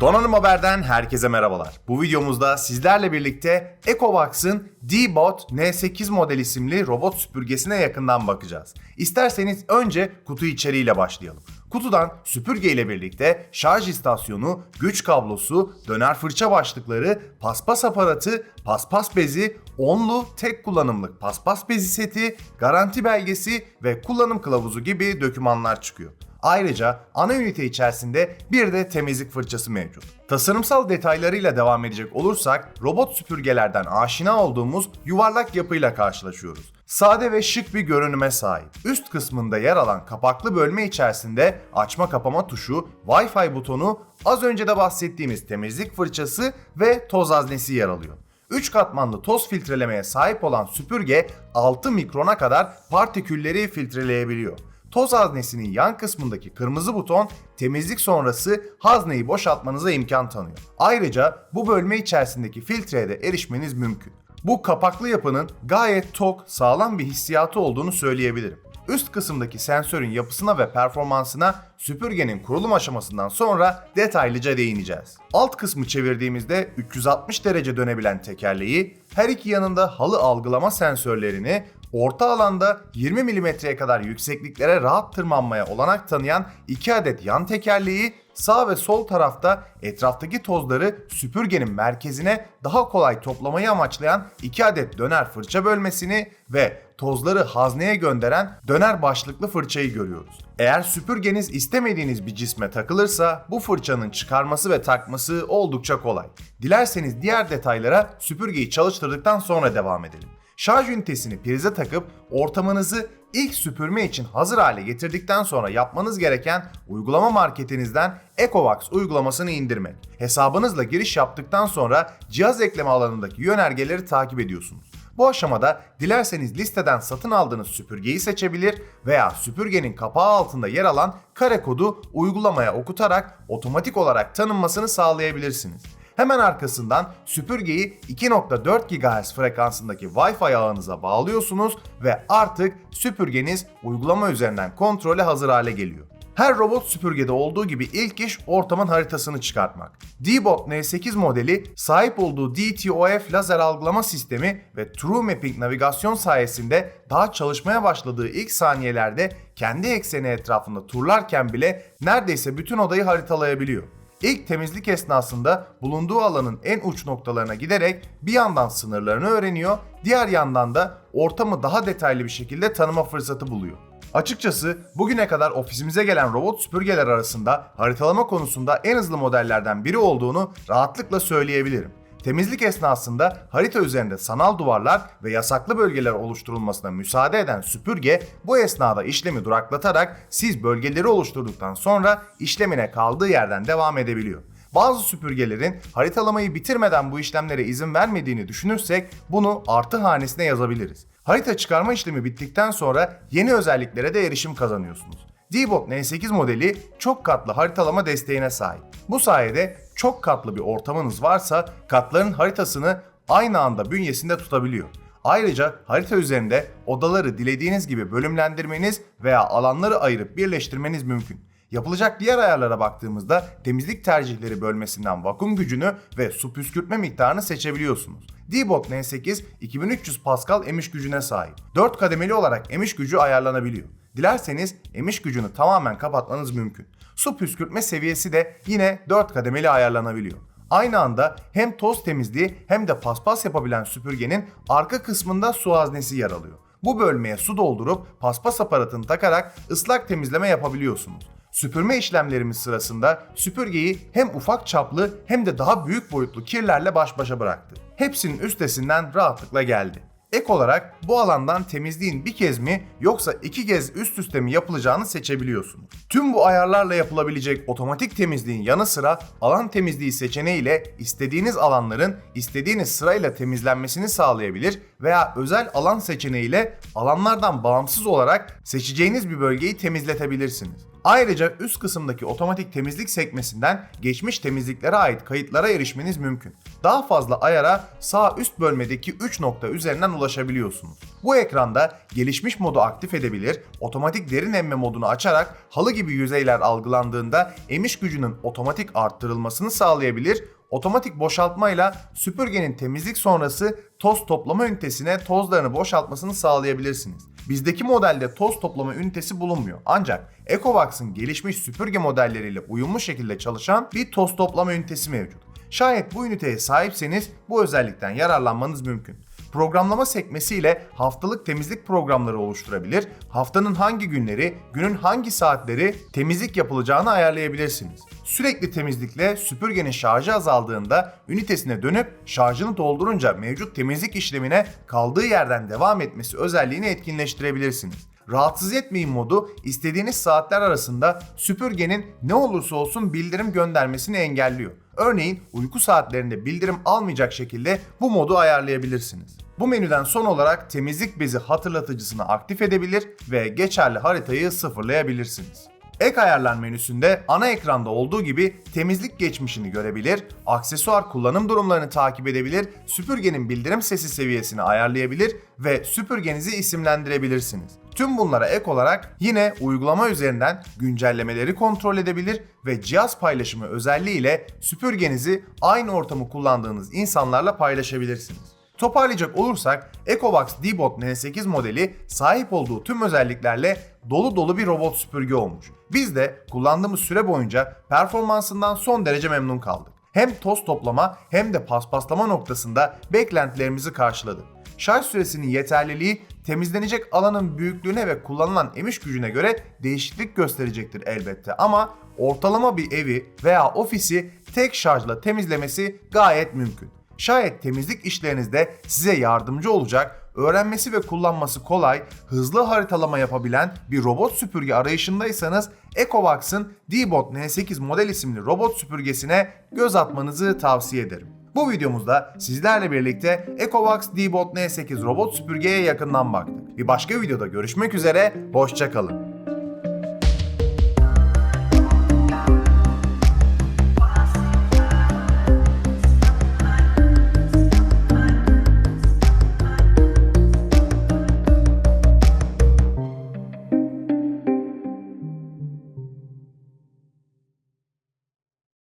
Donanım Haber'den herkese merhabalar. Bu videomuzda sizlerle birlikte Ecovax'ın D-Bot N8 model isimli robot süpürgesine yakından bakacağız. İsterseniz önce kutu içeriğiyle başlayalım. Kutudan süpürge ile birlikte şarj istasyonu, güç kablosu, döner fırça başlıkları, paspas aparatı, paspas bezi, onlu tek kullanımlık paspas bezi seti, garanti belgesi ve kullanım kılavuzu gibi dokümanlar çıkıyor. Ayrıca ana ünite içerisinde bir de temizlik fırçası mevcut. Tasarımsal detaylarıyla devam edecek olursak robot süpürgelerden aşina olduğumuz yuvarlak yapıyla karşılaşıyoruz. Sade ve şık bir görünüme sahip. Üst kısmında yer alan kapaklı bölme içerisinde açma kapama tuşu, Wi-Fi butonu, az önce de bahsettiğimiz temizlik fırçası ve toz haznesi yer alıyor. 3 katmanlı toz filtrelemeye sahip olan süpürge 6 mikrona kadar partikülleri filtreleyebiliyor. Toz haznesinin yan kısmındaki kırmızı buton temizlik sonrası hazneyi boşaltmanıza imkan tanıyor. Ayrıca bu bölme içerisindeki filtreye de erişmeniz mümkün. Bu kapaklı yapının gayet tok, sağlam bir hissiyatı olduğunu söyleyebilirim. Üst kısımdaki sensörün yapısına ve performansına süpürgenin kurulum aşamasından sonra detaylıca değineceğiz. Alt kısmı çevirdiğimizde 360 derece dönebilen tekerleği, her iki yanında halı algılama sensörlerini, orta alanda 20 mm'ye kadar yüksekliklere rahat tırmanmaya olanak tanıyan 2 adet yan tekerleği, sağ ve sol tarafta etraftaki tozları süpürgenin merkezine daha kolay toplamayı amaçlayan 2 adet döner fırça bölmesini ve tozları hazneye gönderen döner başlıklı fırçayı görüyoruz. Eğer süpürgeniz istemediğiniz bir cisme takılırsa bu fırçanın çıkarması ve takması oldukça kolay. Dilerseniz diğer detaylara süpürgeyi çalıştırdıktan sonra devam edelim. Şarj ünitesini prize takıp ortamınızı ilk süpürme için hazır hale getirdikten sonra yapmanız gereken uygulama marketinizden Ecovax uygulamasını indirmek. Hesabınızla giriş yaptıktan sonra cihaz ekleme alanındaki yönergeleri takip ediyorsunuz. Bu aşamada dilerseniz listeden satın aldığınız süpürgeyi seçebilir veya süpürgenin kapağı altında yer alan kare kodu uygulamaya okutarak otomatik olarak tanınmasını sağlayabilirsiniz. Hemen arkasından süpürgeyi 2.4 GHz frekansındaki Wi-Fi ağınıza bağlıyorsunuz ve artık süpürgeniz uygulama üzerinden kontrole hazır hale geliyor. Her robot süpürgede olduğu gibi ilk iş ortamın haritasını çıkartmak. D-Bot N8 modeli sahip olduğu DTOF lazer algılama sistemi ve True Mapping navigasyon sayesinde daha çalışmaya başladığı ilk saniyelerde kendi ekseni etrafında turlarken bile neredeyse bütün odayı haritalayabiliyor. İlk temizlik esnasında bulunduğu alanın en uç noktalarına giderek bir yandan sınırlarını öğreniyor, diğer yandan da ortamı daha detaylı bir şekilde tanıma fırsatı buluyor. Açıkçası bugüne kadar ofisimize gelen robot süpürgeler arasında haritalama konusunda en hızlı modellerden biri olduğunu rahatlıkla söyleyebilirim. Temizlik esnasında harita üzerinde sanal duvarlar ve yasaklı bölgeler oluşturulmasına müsaade eden süpürge bu esnada işlemi duraklatarak siz bölgeleri oluşturduktan sonra işlemine kaldığı yerden devam edebiliyor. Bazı süpürgelerin haritalamayı bitirmeden bu işlemlere izin vermediğini düşünürsek bunu artı hanesine yazabiliriz. Harita çıkarma işlemi bittikten sonra yeni özelliklere de erişim kazanıyorsunuz. D-Bot N8 modeli çok katlı haritalama desteğine sahip. Bu sayede çok katlı bir ortamınız varsa katların haritasını aynı anda bünyesinde tutabiliyor. Ayrıca harita üzerinde odaları dilediğiniz gibi bölümlendirmeniz veya alanları ayırıp birleştirmeniz mümkün. Yapılacak diğer ayarlara baktığımızda temizlik tercihleri bölmesinden vakum gücünü ve su püskürtme miktarını seçebiliyorsunuz. D-Bot N8 2300 Pascal emiş gücüne sahip. 4 kademeli olarak emiş gücü ayarlanabiliyor. Dilerseniz emiş gücünü tamamen kapatmanız mümkün. Su püskürtme seviyesi de yine 4 kademeli ayarlanabiliyor. Aynı anda hem toz temizliği hem de paspas yapabilen süpürgenin arka kısmında su haznesi yer alıyor. Bu bölmeye su doldurup paspas aparatını takarak ıslak temizleme yapabiliyorsunuz. Süpürme işlemlerimiz sırasında süpürgeyi hem ufak çaplı hem de daha büyük boyutlu kirlerle baş başa bıraktı. Hepsinin üstesinden rahatlıkla geldi. Ek olarak bu alandan temizliğin bir kez mi yoksa iki kez üst üste mi yapılacağını seçebiliyorsunuz. Tüm bu ayarlarla yapılabilecek otomatik temizliğin yanı sıra alan temizliği seçeneğiyle istediğiniz alanların istediğiniz sırayla temizlenmesini sağlayabilir veya özel alan seçeneğiyle alanlardan bağımsız olarak seçeceğiniz bir bölgeyi temizletebilirsiniz. Ayrıca üst kısımdaki otomatik temizlik sekmesinden geçmiş temizliklere ait kayıtlara erişmeniz mümkün. Daha fazla ayara sağ üst bölmedeki 3 nokta üzerinden ulaşabiliyorsunuz. Bu ekranda gelişmiş modu aktif edebilir, otomatik derin emme modunu açarak halı gibi yüzeyler algılandığında emiş gücünün otomatik arttırılmasını sağlayabilir, otomatik boşaltmayla süpürgenin temizlik sonrası toz toplama ünitesine tozlarını boşaltmasını sağlayabilirsiniz. Bizdeki modelde toz toplama ünitesi bulunmuyor. Ancak Ecovacs'ın gelişmiş süpürge modelleriyle uyumlu şekilde çalışan bir toz toplama ünitesi mevcut. Şayet bu üniteye sahipseniz bu özellikten yararlanmanız mümkün. Programlama sekmesiyle haftalık temizlik programları oluşturabilir, haftanın hangi günleri, günün hangi saatleri temizlik yapılacağını ayarlayabilirsiniz. Sürekli temizlikle süpürgenin şarjı azaldığında ünitesine dönüp şarjını doldurunca mevcut temizlik işlemine kaldığı yerden devam etmesi özelliğini etkinleştirebilirsiniz. Rahatsız etmeyin modu istediğiniz saatler arasında süpürgenin ne olursa olsun bildirim göndermesini engelliyor. Örneğin uyku saatlerinde bildirim almayacak şekilde bu modu ayarlayabilirsiniz. Bu menüden son olarak temizlik bezi hatırlatıcısını aktif edebilir ve geçerli haritayı sıfırlayabilirsiniz. Ek ayarlar menüsünde ana ekranda olduğu gibi temizlik geçmişini görebilir, aksesuar kullanım durumlarını takip edebilir, süpürgenin bildirim sesi seviyesini ayarlayabilir ve süpürgenizi isimlendirebilirsiniz. Tüm bunlara ek olarak yine uygulama üzerinden güncellemeleri kontrol edebilir ve cihaz paylaşımı özelliğiyle süpürgenizi aynı ortamı kullandığınız insanlarla paylaşabilirsiniz. Toparlayacak olursak Ecovacs D-Bot N8 modeli sahip olduğu tüm özelliklerle dolu dolu bir robot süpürge olmuş. Biz de kullandığımız süre boyunca performansından son derece memnun kaldık. Hem toz toplama hem de paspaslama noktasında beklentilerimizi karşıladı. Şarj süresinin yeterliliği temizlenecek alanın büyüklüğüne ve kullanılan emiş gücüne göre değişiklik gösterecektir elbette ama ortalama bir evi veya ofisi tek şarjla temizlemesi gayet mümkün. Şayet temizlik işlerinizde size yardımcı olacak, öğrenmesi ve kullanması kolay, hızlı haritalama yapabilen bir robot süpürge arayışındaysanız Ecovacs'ın D-Bot N8 model isimli robot süpürgesine göz atmanızı tavsiye ederim. Bu videomuzda sizlerle birlikte Ecovacs D-Bot N8 robot süpürgeye yakından baktık. Bir başka videoda görüşmek üzere, hoşçakalın.